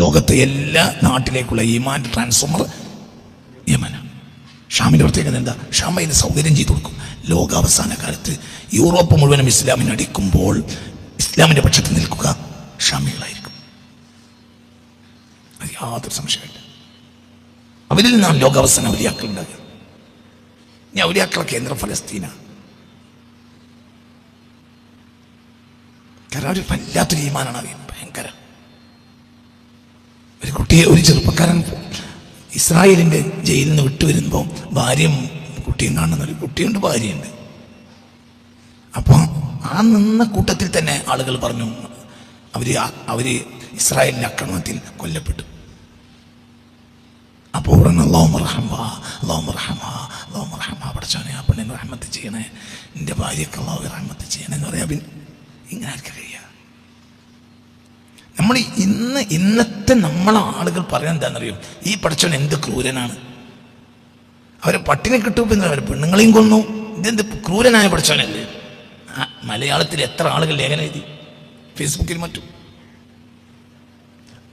ലോകത്തെ എല്ലാ നാട്ടിലേക്കുള്ള ഈമാൻ ട്രാൻസ്ഫോമർ യമന ഷാമിന്റെ പ്രത്യേകത എന്താ? ഷാം അതിന് സൗകര്യം ചെയ്തു കൊടുക്കും. ലോകാവസാന കാലത്ത് യൂറോപ്പ് മുഴുവനും ഇസ്ലാമിനെ അടിക്കുമ്പോൾ ഇസ്ലാമിന്റെ പക്ഷത്ത് നിൽക്കുക ഷാമികളായിരിക്കും. അത് യാതൊരു സംശയമില്ല അവരിൽ നിന്നാണ് ലോകാവസാന ഔലിയാക്കൾ ഉണ്ടാകുക. ഇനി ഔലിയാക്കളെ കേന്ദ്രം ഫലസ്തീനാണ്. കാരണം അവർ വല്ലാത്തൊരു ഈമാനാണ് ഭയങ്കര ഒരു കുട്ടിയെ ഒരു ചെറുപ്പക്കാരൻ ഇസ്രായേലിന്റെ ജയിലിൽ നിന്ന് വിട്ടുവരുമ്പോൾ ഭാര്യയും കുട്ടിയും കാണുന്ന ഒരു കുട്ടിയുണ്ട് ഭാര്യയുണ്ട്. അപ്പോൾ ആ നിന്ന കൂട്ടത്തിൽ തന്നെ ആളുകൾ പറഞ്ഞു അവർ അവർ ഇസ്രായേലിന്റെ ആക്രമണത്തിൽ കൊല്ലപ്പെട്ടു. അപ്പോൾ പറഞ്ഞു അള്ളാഹു മർഹമ അള്ളാഹു മർഹമ അള്ളാഹു മർഹമ. പഠിച്ചോനെ ആ പെണ്ണിന് റഹ്മത്ത് ചെയ്യണേ എന്റെ ഭാര്യയ്ക്ക് അള്ളാഹു റഹ്മത്ത് ചെയ്യണേ എന്ന് പറയാം. പിന്നെ ഇങ്ങനെ ആർക്കും കഴിയുക നമ്മൾ ഇന്ന് ഇന്നത്തെ നമ്മളെ ആളുകൾ പറയാൻ എന്താണെന്നറിയോ? ഈ പഠിച്ചവൻ എന്ത് ക്രൂരനാണ്? അവരെ പട്ടിണി കിട്ടുമ്പോൾ അവർ പെണ്ണുങ്ങളെയും കൊന്നു? ഇതെന്ത് ക്രൂരനായ പഠിച്ചവനല്ലേ? മലയാളത്തിൽ എത്ര ആളുകൾ ലേഖനം എഴുതി? ഫേസ്ബുക്കിൽ മറ്റും.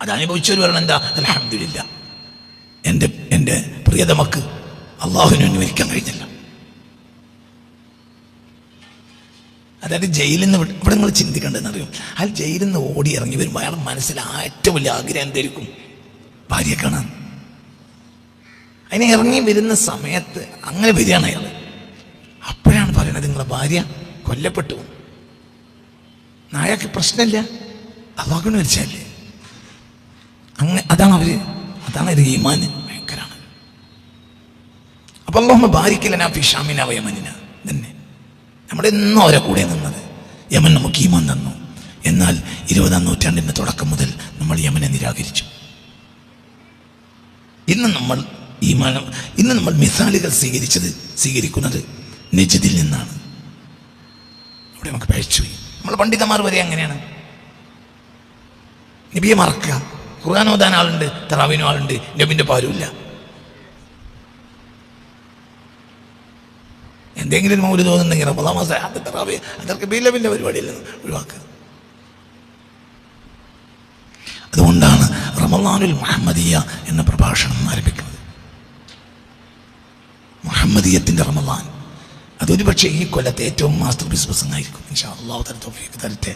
അത് അനുഭവിച്ചവർ പറയണം എന്താ? അലഹമില്ല എന്റെ എന്റെ പ്രിയതമക്ക് അള്ളാഹുവിനെ അനുവദിക്കാൻ കഴിഞ്ഞില്ല. അതായത് ജയിലിൽ നിന്ന് ഇവിടെ നിങ്ങൾ ചിന്തിക്കേണ്ടതെന്ന് അറിയും അയാൾ ജയിലിൽ നിന്ന് ഓടി ഇറങ്ങി വരുമ്പോൾ അയാൾ മനസ്സിൽ ഏറ്റവും വലിയ ആഗ്രഹം എന്തായിരിക്കും? ഭാര്യയെ കാണാൻ. അതിനെ ഇറങ്ങി വരുന്ന സമയത്ത് അങ്ങനെ വരികയാണ് അയാൾ. അപ്പോഴാണ് പറയുന്നത് നിങ്ങളെ ഭാര്യ കൊല്ലപ്പെട്ടു. നായക്ക് പ്രശ്നമില്ല അള്ളാഹുവിന് മരിച്ചല്ലേ അങ്ങനെ അതാണ് അവർ അതാണ് ഒരു ഈമാന് ഭയങ്കരാണ്. അപ്പം ഭാര്യക്കില്ല ഞാൻ ഫിഷാമിന വയമനിന. തന്നെ നമ്മുടെ എന്നും അവരെ കൂടെ നിന്നത്. യമൻ നമുക്ക് ഈമാൻ തന്നു. എന്നാൽ ഇരുപതാം നൂറ്റാണ്ടിന്റെ തുടക്കം മുതൽ നമ്മൾ യമനെ നിരാകരിച്ചു. ഇന്ന് നമ്മൾ ഈമാനം ഇന്ന് നമ്മൾ മിസാലുകൾ സ്വീകരിച്ചത് സ്വീകരിക്കുന്നത് നിജതിൽ നിന്നാണ്. അവിടെ നമുക്ക് പഴിച്ചുപോയി നമ്മൾ പണ്ഡിതന്മാർ വരെ അങ്ങനെയാണ്. നബിയെ മറക്കുക. ഖുർആാനോദാൻ ആളുണ്ട് തറാവിനും ആളുണ്ട് നബിന്റെ പാരുമില്ല എന്തെങ്കിലും ഒരു തോന്നുന്നുണ്ടെങ്കിൽ റമദാൻ മാസം അത് തറാവി അതൊക്കെ ബില്ലബിന്റെ പരിപാടിയിൽ നിന്ന് ഒഴിവാക്കുക. അതുകൊണ്ടാണ് റമദാനുൽ മുഹമ്മദിയ എന്ന പ്രഭാഷണം ആരംഭിക്കുന്നത്. മുഹമ്മദിയത്തിന്റെ റമദാൻ. അതൊരു പക്ഷേ ഈ കൊല്ലത്തെ ഏറ്റവും മാസ്റ്റർ പീസ് പ്രസംഗമായിരിക്കും ഇൻഷാ അള്ളാഹു തരട്ടെ.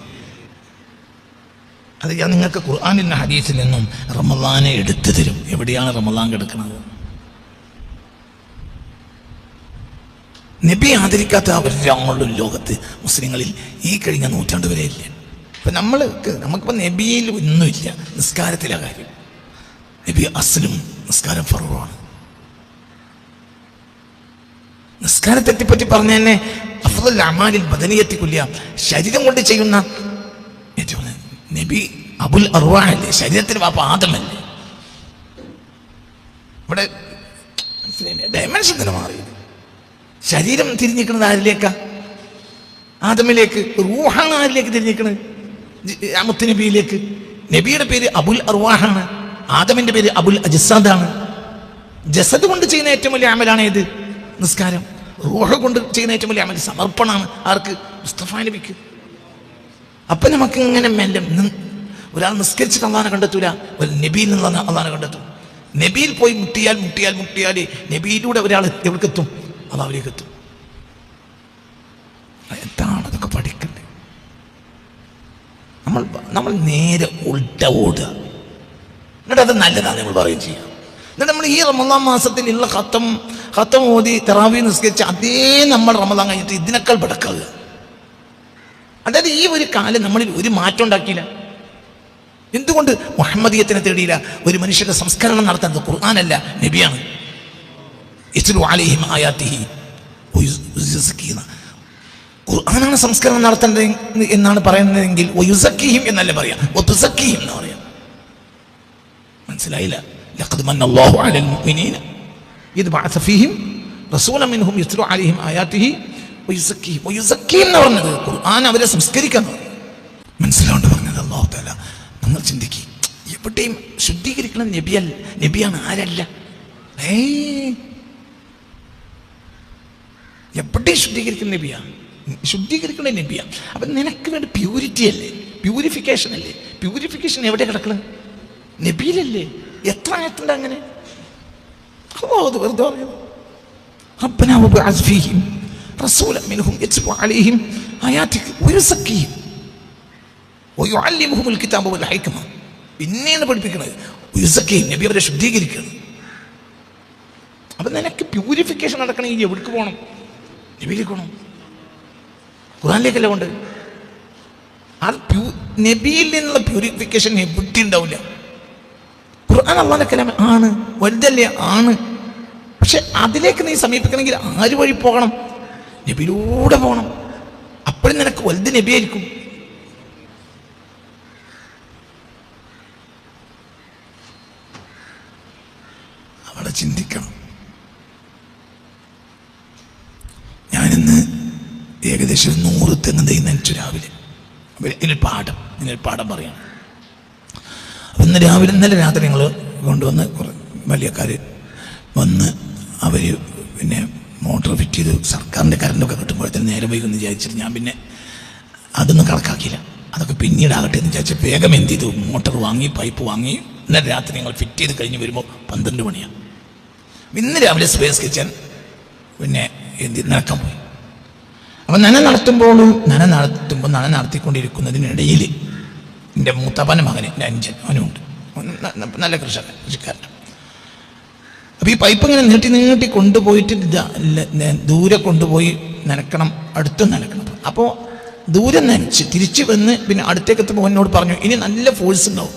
അത് ഞാൻ നിങ്ങൾക്ക് ഖുർആാനിൽ ഹദീസിൽ നിന്നും റമദാനെ എടുത്തു തരും. എവിടെയാണ് റമദാൻ കിടക്കുന്നത്? നബി ആദരിക്കാത്ത അവരാളുള്ള ലോകത്ത് മുസ്ലിങ്ങളിൽ ഈ കഴിഞ്ഞ നൂറ്റാണ്ട് വരെ ഇല്ല. ഇപ്പൊ നമ്മൾക്ക് നമുക്കിപ്പോ നബിയിൽ ഒന്നുമില്ല. നിസ്കാരത്തിലെ കാര്യം. നബി അസ്ലും നിസ്കാരം ഫറുവാണ്. നിസ്കാരത്തെ പറ്റി പറഞ്ഞ തന്നെ അഫ്ദൽ അമാലിൽ ബദനിയത്തി ശരീരം കൊണ്ട് ചെയ്യുന്ന ഏറ്റവും നബി അബുൽ അർവാഹല്ലേ ശരീരത്തിന് പാപ്പ ആദമല്ലേ? ഇവിടെ ഡയമെൻഷൻ തന്നെ മാറി ശരീരം തിരിഞ്ഞിക്കുന്നത് ആരിലേക്കാ? ആദമിലേക്ക് റൂഹാണ് ആരിലേക്ക് തിരിഞ്ഞിക്കുന്നത് അമുത്ത് നബിയിലേക്ക്. നബിയുടെ പേര് അബുൽ അർവാഹാണ്. ആദമിന്റെ പേര് അബുൽ അജിസാദാണ്. ജസദ് കൊണ്ട് ചെയ്യുന്ന ഏറ്റവും വലിയ അമലാണ് ഏത്? നിസ്കാരം. റൂഹ കൊണ്ട് ചെയ്യുന്ന ഏറ്റവും വലിയ അമൽ സമർപ്പണമാണ് ആർക്ക്? മുസ്തഫ നബിക്ക്. അപ്പൊ നമുക്ക് ഇങ്ങനെ മെല്ലെ ഒരാൾ നിസ്കരിച്ചിട്ട് അള്ളാനെ കണ്ടെത്തൂല. ഒരു നബിയിൽ നിന്ന് അള്ളാനെ കണ്ടെത്തും. നബിയിൽ പോയി മുട്ടിയാൽ മുട്ടിയാൽ മുട്ടിയാൽ നബിയിലൂടെ ഒരാൾ എവിടേക്കെത്തും? അള്ളാവിലേക്ക് എത്തും. എന്താണ് അതൊക്കെ പഠിക്കണ്ടേ? നമ്മൾ നമ്മൾ നേരെ ഉൾട്ട ഓടുക. എന്നിട്ട് അത് നല്ലതാണ് നമ്മൾ പറയുകയും ചെയ്യുക എന്നിട്ട് നമ്മൾ ഈ റമദാൻ മാസത്തിലുള്ള ഖത്തം ഖത്തം ഓതി തെറാവി നിസ്കരിച്ച് അതേ നമ്മൾ റമദാൻ കഴിഞ്ഞിട്ട് ഇതിനേക്കാൾ ബടക്കാവുക. അതായത് ഈ ഒരു കാലം നമ്മളിൽ ഒരു മാറ്റം ഉണ്ടാക്കിയില്ല. എന്തുകൊണ്ട് മുഹമ്മദീയത്തിനെ തേടിയില്ല? ഒരു മനുഷ്യന്റെ സംസ്കരണം നടത്തുന്നത് ഖുർആാനല്ല നബിയാണ് ഇസ്ലു അലൈഹിം ആയാത്തിഹി വയുസക്കീന. ഖുർആനാണ് സംസ്കരണം നടത്തേണ്ടത് എന്നാണ് പറയുന്നതെങ്കിൽ എന്നല്ലേ പറയാം മനസ്സിലായില്ല ഇത് പറഞ്ഞത് അവരെ സംസ്കരിക്കാൻ മനസ്സിലാണ്ട് പറഞ്ഞത് അള്ളാഹു തആല നമ്മൾ ചിന്തിക്കുക എവിടെയും ശുദ്ധീകരിക്കണം നബിയല്ല നബിയാണ് ആരല്ല ഏയ് എവിടെ ശുദ്ധീകരിക്കുന്ന നബിയാണ് ശുദ്ധീകരിക്കുന്ന നബിയാണ് അപ്പം നിനക്ക് വേണ്ടി പ്യൂരിറ്റി അല്ലേ? പ്യൂരിഫിക്കേഷൻ അല്ലേ? പ്യൂരിഫിക്കേഷൻ എവിടെ കിടക്കണം? നബിയിലല്ലേ? എത്ര ആയത്തുണ്ട് അങ്ങനെ? അത് വെറുതെ പറയും റബ്ബന അസ്ഫീഹിം റസൂല മിൻഹും കിതാബ വൽ ഹിക്മ. നബി ശുദ്ധീകരിക്കുന്നത് അപ്പം നിനക്ക് പ്യൂരിഫിക്കേഷൻ നടക്കണമെങ്കിൽ എവിടേക്ക് പോകണം നബിയിലേക്ക് പോകണം ഖുറാനിലേക്കല്ല കൊണ്ട് അത് പ്യൂ നബിയിൽ നിന്നുള്ള പ്യൂരിഫിക്കേഷൻ എവിടെ ഉണ്ടാവില്ല. ഖുർആൻ അള്ളാന്റെ കലാമ ആണ് വലുതല്ലേ ആണ്. പക്ഷെ അതിലേക്ക് നീ സമീപിക്കണമെങ്കിൽ ആര് വഴി പോകണം? നബിയിലൂടെ പോകണം. അപ്പോഴും നിനക്ക് വലുത് നബിയായിരിക്കും അവിടെ ചിന്തിക്കണം ഞാനിന്ന് ഏകദേശം ഒരു നൂറ് തെങ്ങ് രാവിലെ. ഇതിൽ പാഠം ഇതിൽ പാഠം പറയണം. അപ്പം ഇന്ന് രാവിലെ ഇന്നലെ രാത്രി ഞങ്ങൾ കൊണ്ടുവന്ന് കുറേ വലിയക്കാർ വന്ന് അവർ പിന്നെ മോട്ടോർ ഫിറ്റ് ചെയ്ത് സർക്കാരിന്റെ കറണ്ടൊക്കെ കിട്ടുമ്പോഴത്തേന് നേരെ വൈകുമെന്ന് വിചാരിച്ചിട്ട് ഞാൻ പിന്നെ അതൊന്നും കണക്കാക്കിയില്ല. അതൊക്കെ പിന്നീടാകട്ടെ എന്ന് വിചാരിച്ച് വേഗം എന്ത് ചെയ്തു? മോട്ടോർ വാങ്ങി പൈപ്പ് വാങ്ങി. ഇന്നലെ രാത്രി ഞങ്ങൾ ഫിറ്റ് ചെയ്ത് കഴിഞ്ഞ് വരുമ്പോൾ പന്ത്രണ്ട് മണിയാണ് ഇന്ന് രാവിലെ സ്പേസ് കിച്ചൻ പിന്നെ എന്ത് നടക്കാൻ പോയി. അപ്പം നന നടത്തുമ്പോൾ നന നടത്തുമ്പോൾ നന നടത്തിക്കൊണ്ടിരിക്കുന്നതിനിടയിൽ എന്റെ മൂത്തപ്പന്റെ മകന് എന്റെ അഞ്ചൻ ന- നല്ല കൃഷകൻ കൃഷിക്കാരൻ അപ്പോൾ ഈ പൈപ്പ് ഇങ്ങനെ നീട്ടി നീട്ടി കൊണ്ടുപോയിട്ട് ദൂരെ കൊണ്ടുപോയി നനക്കണം അടുത്ത് നനക്കണം. അപ്പോൾ ദൂരം നനച്ച് തിരിച്ച് വന്ന് പിന്നെ അടുത്തേക്ക് എത്തുമ്പോൾ എന്നോട് പറഞ്ഞു ഇനി നല്ല ഫോഴ്സ് ഉണ്ടാവും.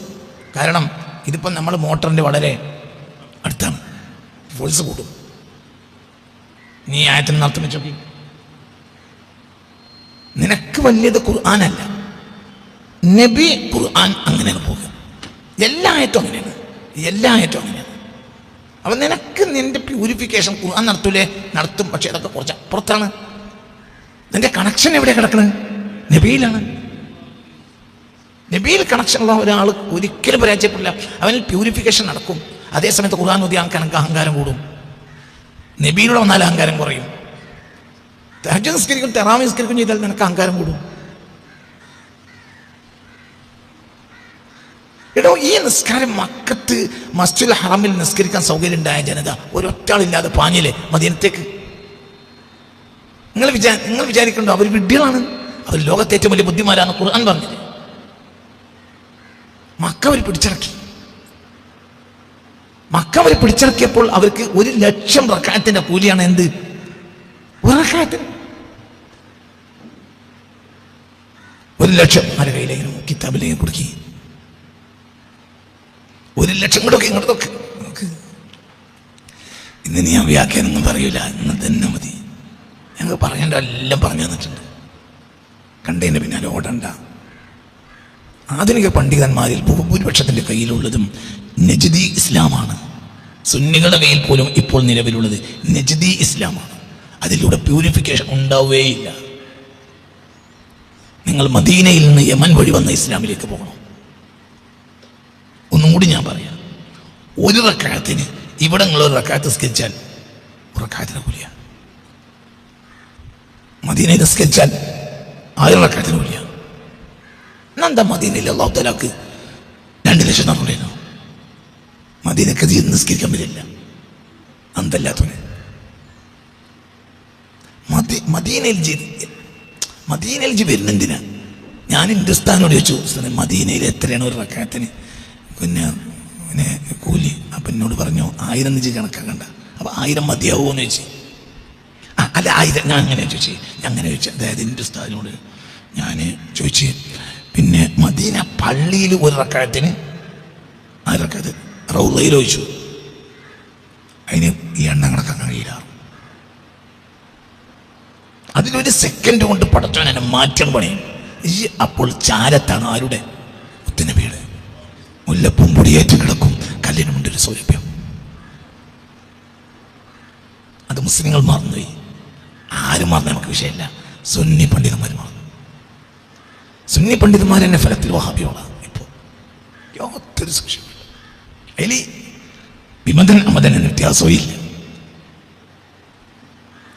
കാരണം ഇതിപ്പം നമ്മൾ മോട്ടറിന്റെ വളരെ അടുത്താണ്. ഫോഴ്സ് കൂടും. നീ ആയത്തിന് നടത്തുന്ന ചോക്കി നിനക്ക് വലിയത് ഖുർആാനല്ല. നബി ഖുർആൻ അങ്ങനെയാണ് പോകുക എല്ലാ ആയത്തും അങ്ങനെയാണ്. എല്ലാ ആയത്തും അങ്ങനെയാണ്. അപ്പം നിനക്ക് നിന്റെ പ്യൂരിഫിക്കേഷൻ ഖുർആൻ നടത്തൂലേ? നടത്തും. പക്ഷേ അതൊക്കെ കുറച്ച് അപ്പുറത്താണ്. നിന്റെ കണക്ഷൻ എവിടെ കിടക്കണത് നബിയിലാണ്. നബിയിൽ കണക്ഷനുള്ള ഒരാൾ ഒരിക്കലും പരാജയപ്പെടില്ല. അവനിൽ പ്യൂരിഫിക്കേഷൻ നടക്കും. അതേസമയത്ത് ഖുർആൻ ഓതി ആൾക്കാർക്ക് അഹങ്കാരം കൂടും. നബിയിലൂടെ വന്നാൽ അഹങ്കാരം കുറയും. തഹജ നിസ്കരിക്കും തെറാമി നിസ്കരിക്കും ചെയ്താൽ നിനക്ക് അഹങ്കാരം കൂടും. എടോ ഈ നിസ്കാരം മക്കത്ത് മസ്ജിദുൽ ഹറമിൽ നിസ്കരിക്കാൻ സൗകര്യം ഉണ്ടായ ജനത ഒരൊറ്റാളില്ലാതെ പാഞ്ഞില്ലേ മദീനത്തേക്ക്? നിങ്ങൾ വിചാ നിങ്ങൾ വിചാരിക്കണ്ടോ അവർ വിഡ്ഢികളാണ്? അവർ ലോകത്തെ ഏറ്റവും വലിയ ബുദ്ധിമാരാണ് ഖുർആൻ പറഞ്ഞത് മക്ക അവർ പിടിച്ചിറക്കി. മക്ക അവർ പിടിച്ചിറക്കിയപ്പോൾ അവർക്ക് ഒരു ലക്ഷം റക്കായത്തിന്റെ കൂലിയാണ് എന്ത്? ഒരു ഒരു ലക്ഷം ആരുടെ നോക്കി കിതാബിലേക്കും കൊടുക്കി. ഒരു ലക്ഷം കൂടെ ഇങ്ങോട്ടൊക്കെ നോക്ക്. ഇന്ന് നീ ഞാൻ വ്യാഖ്യാനൊന്നും പറയൂല ഇന്ന് തന്നെ മതി. ഞങ്ങൾ പറയേണ്ട എല്ലാം പറഞ്ഞു തന്നിട്ടുണ്ട്. കണ്ടതിന്റെ പിന്നാലെ ഓടണ്ട. ആധുനിക പണ്ഡിതന്മാരിൽ ഭൂരിപക്ഷത്തിന്റെ കയ്യിലുള്ളതും നജദി ഇസ്ലാമാണ്. സുന്നികളുടെ കയ്യിൽ പോലും ഇപ്പോൾ നിലവിലുള്ളത് നജദി ഇസ്ലാമാണ്. അതിലൂടെ പ്യൂരിഫിക്കേഷൻ ഉണ്ടാവുകയില്ല. നിങ്ങൾ മദീനയിൽ നിന്ന് യമൻ വഴി വന്ന ഇസ്ലാമിലേക്ക് പോകണം. ഒന്നും കൂടി ഞാൻ പറയാം. ഒരു റക്കായത്തിന് ഇവിടെ നിങ്ങൾ ഒരു റക്കായത്ത് സ്കെച്ചാൽ ഒരു റക്കായത്തിന് കൂലിയാണ് മദീനയിൽ സ്കെച്ചാൽ ആയിരം റക്കായത്തിന് കൂലിയാണ് എന്താ മദീനയിൽ അള്ളാഹു തലാക്ക് രണ്ട് ലക്ഷം തന്നുള്ളേനോ മദീനക്ക് ജീ നിസ്കരിക്കാൻ പറ്റില്ല അന്തല്ലാത്തവന്. മദീ മദീനയിൽ ജി ജി വരുന്നെന്തിനാ ഞാൻ ഹിന്ദുസ്ഥാനോട് ചോദിച്ചു ഉസ്താദേ, മദീനയിൽ എത്രയാണ് ഒരു റക്കാത്തിന് പിന്നെ പിന്നെ കൂലി. അപ്പം എന്നോട് പറഞ്ഞു ആയിരം നെഞ്ച് കണക്കാക്കണ്ട. അപ്പം ആയിരം മതിയാവുമോ എന്ന് ചോദിച്ചു. അല്ല ആയിരം ഞാൻ അങ്ങനെ ചോദിച്ചു. ഞാൻ അങ്ങനെ ചോദിച്ചു. അതായത് ഹിന്ദുസ്ഥാനോട് ഞാൻ ചോദിച്ചു പിന്നെ മദീന പള്ളിയിൽ ഒരു റക്കാത്തിന് ആ റക്കാത്ത് റൗലയിൽ ചോദിച്ചു. അതിന് ഈ എണ്ണ കണക്കാക്കാൻ കഴിയില്ല. അതിലൊരു സെക്കൻഡ് കൊണ്ട് പടച്ചോൻ എന്നെ മാറ്റം പണിയും ഈ അപ്പോൾ ചാരത്താണ് ആരുടെ? മുത്തനബിയുടെ മുല്ലപ്പും മുടിയേറ്റ് കിടക്കും. കല്ലിനുമുണ്ട് ഒരു സൗരഭ്യം. അത് മുസ്ലിങ്ങൾ മറന്നുപോയി ആരും മറന്ന നമുക്ക് വിഷയമില്ല. സുന്നി പണ്ഡിതന്മാർ മറന്നു. സുന്നി പണ്ഡിതന്മാർ എന്നെ ഫലത്തിൽ വഹാബിയോളാണ് ഇപ്പോൾ യാതൊരു സംശയമില്ല അതിൽ വിമതൻ അമതൻ എന്ന വ്യത്യാസവും ഇല്ല.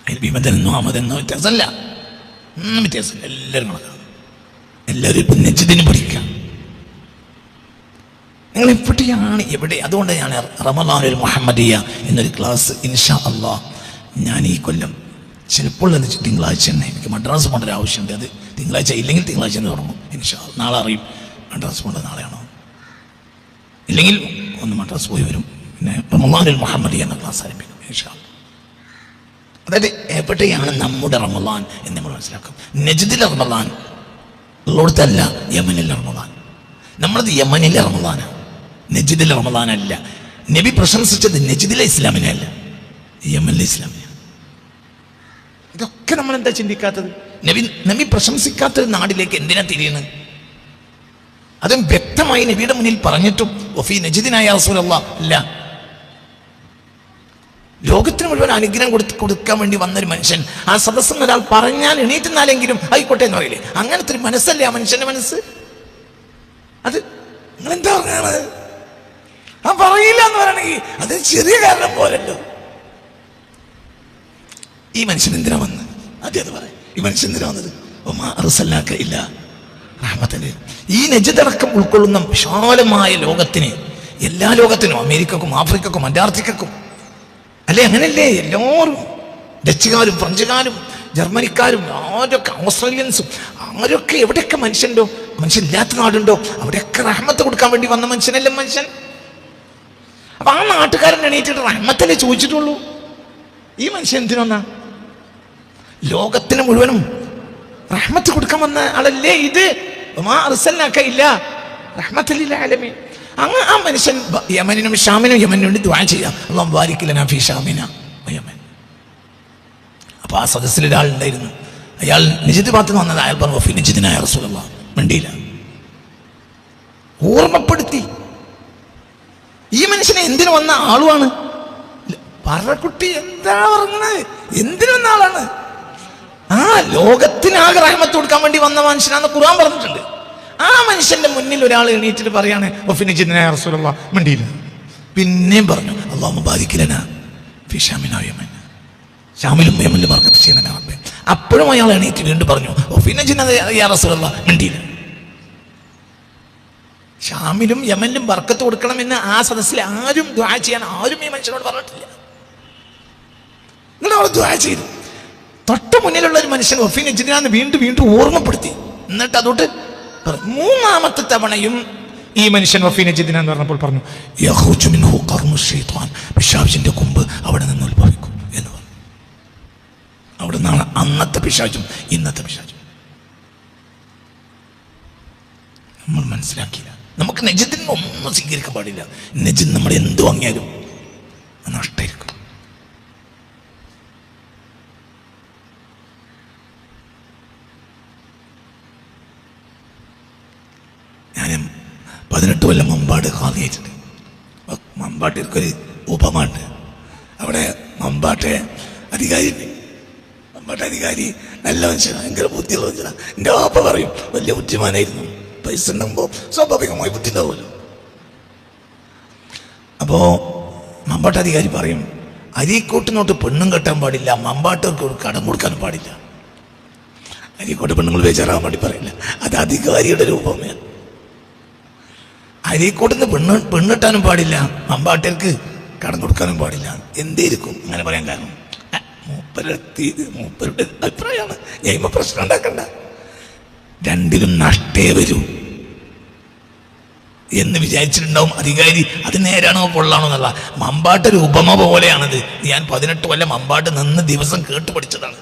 അതിൽ അമതെന്നോ വ്യത്യാസമല്ല. വ്യത്യാസമില്ല. എല്ലാവരും കണക്കാണ് എല്ലാവരും ഇപ്പം നെച്ചതിന് പഠിക്കാം നിങ്ങൾ എവിടെ? അതുകൊണ്ട് ഞാൻ റമദാനുൽ മുഹമ്മദിയ എന്നൊരു ക്ലാസ് ഇൻഷാ അള്ളാ ഞാൻ ഈ കൊല്ലം ചിലപ്പോൾ അത് തിങ്കളാഴ്ച തന്നെ എനിക്ക് മദ്രാസ് പോകേണ്ട ഒരു ആവശ്യമുണ്ട്. അത് തിങ്കളാഴ്ച ഇല്ലെങ്കിൽ തിങ്കളാഴ്ച തന്നെ തുടങ്ങും. ഇൻഷാ. നാളെ അറിയും മദ്രാസ് പോകേണ്ട നാളെയാണോ? ഇല്ലെങ്കിൽ ഒന്ന് മദ്രാസ് പോയി വരും. പിന്നെ റമദാനുൽ മുഹമ്മദിയ എന്ന ക്ലാസ് ആരംഭിക്കും. ഇൻഷാ. അതായത് എവിടെയാണ് നമ്മുടെ റമദാൻ എന്ന് നമ്മൾ മനസ്സിലാക്കും. നജിദിലെ റമദാൻ ഉള്ളിടത്തല്ല യമനിലെ റമദാൻ. നമ്മളത് യമനിലെ റമദാനാണ് നജിദിലെ റമദാനല്ല നബി പ്രശംസിച്ചത് നജിദിലെ ഇസ്ലാമിനെ അല്ല യമനിലെ ഇസ്ലാമിനെ. ഇതൊക്കെ നമ്മൾ എന്താ ചിന്തിക്കാത്തത്? നബി നബി പ്രശംസിക്കാത്തൊരു നാടിലേക്ക് എന്തിനാ തിരിയുന്നത് അതും വ്യക്തമായി നബിയുടെ മുന്നിൽ പറഞ്ഞിട്ടും ഒഫി നജിദിനായ ഇല്ല. ലോകത്തിന് മുഴുവൻ അനുഗ്രഹം കൊടുത്ത് കൊടുക്കാൻ വേണ്ടി വന്നൊരു മനുഷ്യൻ. ആ സദസ്സിൽ ഒരാൾ പറഞ്ഞാൽ എണീറ്റുന്നാലെങ്കിലും ആയിക്കോട്ടെ എന്ന് പറയില്ലേ? അങ്ങനത്തെ ഒരു മനസ്സല്ലേ ആ മനുഷ്യന്റെ മനസ്സ്? അത് നിങ്ങളെന്താ പറഞ്ഞാണ് ആ പറയില്ല എന്ന് പറയണെങ്കിൽ അത് ചെറിയ കാരണം പോലല്ലോ ഈ മനുഷ്യൻ എന്തിനാ വന്ന്? ആദ്യം അത് പറയാം. ഈ മനുഷ്യൻ എന്തിനാ വന്നത്? ഒമാ അറുസല്ലാക്ക ഇല്ല. റഹ്മത്തിന്റെ ഈ നജിതടക്കം ഉൾക്കൊള്ളുന്ന വിശാലമായ ലോകത്തിന് എല്ലാ ലോകത്തിനും അമേരിക്കക്കും ആഫ്രിക്കക്കും അന്റാർട്ടിക്കക്കും അല്ലേ അങ്ങനല്ലേ? എല്ലാവരും ഡച്ചുകാരും ഫ്രഞ്ചുകാരും ജർമ്മനിക്കാരും ആരൊക്കെ ഓസ്ട്രേലിയൻസും ആരൊക്കെ എവിടെയൊക്കെ മനുഷ്യനുണ്ടോ? മനുഷ്യനില്ലാത്ത നാടുണ്ടോ? അവിടെയൊക്കെ റഹ്മത്ത് കൊടുക്കാൻ വേണ്ടി വന്ന മനുഷ്യനല്ലേ മനുഷ്യൻ? അപ്പൊ ആ നാട്ടുകാരൻ എണീറ്റിട്ട് റഹ്മത്തല്ലേ ചോദിച്ചിട്ടുള്ളൂ? ഈ മനുഷ്യൻ എന്തിനൊന്നാ? ലോകത്തിന് മുഴുവനും റഹ്മത്ത് കൊടുക്കാൻ വന്ന ആളല്ലേ ഇത്? ഇല്ല റഹ്മത്തല്ലേ ആലമീൻ അങ്ങ് ആ മനുഷ്യൻ യമനും ഷാമിനും യമനും വേണ്ടി ദ്വാ ചെയ്യാം. അള്ളാഹ് ബാരിക്കില്ല ഫി ഷാമിന യമൻ. അപ്പൊ ആ സദസ്സിൽ ഒരാളുണ്ടായിരുന്നു അയാൾ നിജിത് ഭാഗത്ത് വന്നത് അയാൾ പറഞ്ഞു ഫി റസൂലുള്ള മിണ്ടിയില്ല. ഓർമ്മപ്പെടുത്തി. ഈ മനുഷ്യനെ എന്തിനു വന്ന ആളുമാണ് പറക്കുട്ടി എന്താ പറഞ്ഞത്? എന്തിനു വന്ന ആളാണ്? ആ ലോകത്തിനാകെ റഹ്മത്ത് കൊടുക്കാൻ വേണ്ടി വന്ന മനുഷ്യനാന്ന് ഖുർആൻ പറഞ്ഞിട്ടുണ്ട്. ആ മനുഷ്യന്റെ മുന്നിൽ ഒരാൾ എണീറ്റിട്ട് പറയാണ് ഒഫിനിജിനായ റസൂലുള്ള പിന്നെയും പറഞ്ഞു അള്ളാഹു ബാധിക്കില്ലന ഫിഷാമിനോ യമൻ. ഷാമിലും അപ്പോഴും അയാൾ എണീറ്റ് വീണ്ടും പറഞ്ഞു ഷാമിലും യമനിലും ബർക്കത്ത് കൊടുക്കണമെന്ന് ആ സദസ്സിൽ ആരും ദ്വാ ചെയ്യാൻ ആരും ഈ മനുഷ്യനോട് പറഞ്ഞിട്ടില്ല. എന്നിട്ട് അവിടെ ദ്വാ ചെയ്തു. തൊട്ട് മുന്നിലുള്ള ഒരു മനുഷ്യൻ ഒഫീൻ എജിനാന്ന് വീണ്ടും വീണ്ടും ഓർമ്മപ്പെടുത്തി. എന്നിട്ട് അതോട്ട്. മൂന്നാമത്തെ തവണയും ഈ മനുഷ്യൻ വഫീനെ ജിദിന എന്ന് പറഞ്ഞപ്പോൾ പറഞ്ഞു "യഖ്റുജു മിൻഹു ഖർനു ശൈത്വാൻ." പിശാചിന്റെ കൊമ്പ് അവിടെ നിന്ന് ഉത്ഭവിക്കും എന്ന് പറഞ്ഞു. അവിടെ നിന്നാണ് അന്നത്തെ പിശാചും ഇന്നത്തെ പിശാചും. നമ്മൾ മനസ്സിലാക്കിയില്ല. നമുക്ക് നെജത്തിന് ഒന്നും സ്വീകരിക്കാൻ പാടില്ല. നെജിൻ നമ്മൾ എന്ത് വാങ്ങിയാലും നഷ്ടമായിരിക്കും ഞാൻ പതിനെട്ട് കൊല്ലം മമ്പാട് കാതിയായിട്ടുണ്ട് മമ്പാട്ടിൽക്കൊരു ഉപമുണ്ട്. അവിടെ മമ്പാട്ടെ അധികാരി മമ്പാട്ടെ അധികാരി നല്ല മനുഷ്യനാണ് ഭയങ്കര ബുദ്ധിയുള്ള മനുഷ്യനാണ് എന്റെ വാപ്പ പറയും വലിയ ബുദ്ധിമാനായിരുന്നു. പൈസ ഉണ്ടാകുമ്പോൾ സ്വാഭാവികമായി ബുദ്ധി ഉണ്ടാവുമല്ലോ അപ്പോൾ മമ്പാട്ട് അധികാരി പറയും അരീക്കോട്ടിനോട്ട് പെണ്ണും കെട്ടാൻ പാടില്ല. മമ്പാട്ടർക്ക് കടം കൊടുക്കാനും പാടില്ല. അരീക്കോട്ട് പെണ്ണുങ്ങൾ വേചാറാൻ വേണ്ടി പറയില്ല. അത് അധികാരിയുടെ രൂപമാണ് അരീക്കോട്ടിന്ന് പെണ്ണ് പെണ്ണിട്ടാനും പാടില്ല. മമ്പാട്ടർക്ക് കടം കൊടുക്കാനും പാടില്ല. എന്തേരിക്കും? അങ്ങനെ പറയാൻ കാരണം. മൂപ്പരുടെ അഭിപ്രായമാണ്. ഞാൻ പ്രശ്നം ഉണ്ടാക്കണ്ട. രണ്ടിലും നഷ്ടേ വരൂ. എന്ന് വിചാരിച്ചിട്ടുണ്ടാവും. അധികാരി അത് നേരാണോ പൊള്ളാണോ എന്നുള്ള മമ്പാട്ടൊരു ഉപമ പോലെയാണത്. ഞാൻ പതിനെട്ട് കൊല്ലം മമ്പാട്ട് നിന്ന് ദിവസം കേട്ട് പഠിച്ചതാണ്.